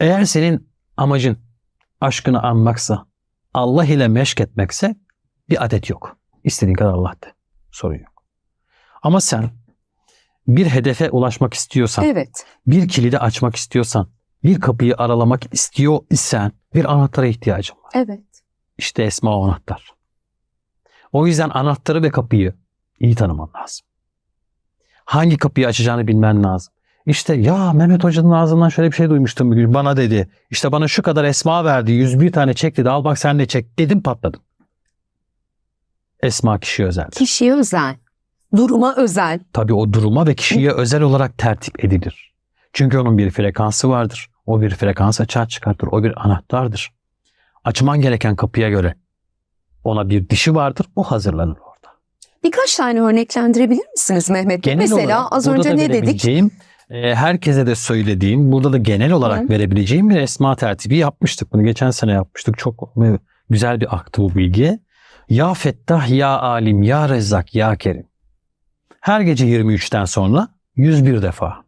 Eğer senin amacın aşkını anmaksa, Allah ile meşk etmekse bir adet yok. İstediğin kadar Allah de. Sorun yok. Ama sen bir hedefe ulaşmak istiyorsan, Evet. bir kilidi açmak istiyorsan, bir kapıyı aralamak istiyor isen bir anahtara ihtiyacın var. Evet. İşte esma o anahtar. O yüzden anahtarı ve kapıyı iyi tanıman lazım. Hangi kapıyı açacağını bilmen lazım. İşte ya Mehmet Hoca'nın ağzından şöyle bir şey duymuştum bugün bana dedi. İşte bana şu kadar esma verdi. 101 tane çek dedi. Al bak sen de çek. Dedim patladım. Esma kişiye özel. Kişiye özel. Duruma özel. Tabii o duruma ve kişiye özel olarak tertip edilir. Çünkü onun bir frekansı vardır. O bir frekans açığa çıkartır. O bir anahtardır. Açman gereken kapıya göre ona bir dişi vardır. O hazırlanır orada. Birkaç tane örneklendirebilir misiniz Mehmet? Genel Mesela olarak az önce ne dedik? Verebileceğim, e, herkese de söylediğim, burada da genel olarak Hı. verebileceğim bir esma tertibi yapmıştık. Bunu geçen sene yapmıştık. Çok e, güzel bir aktı bu bilgi. Ya Fettah, Ya Alim, Ya Rezzak, Ya Kerim. Her gece 23'ten sonra 101 defa.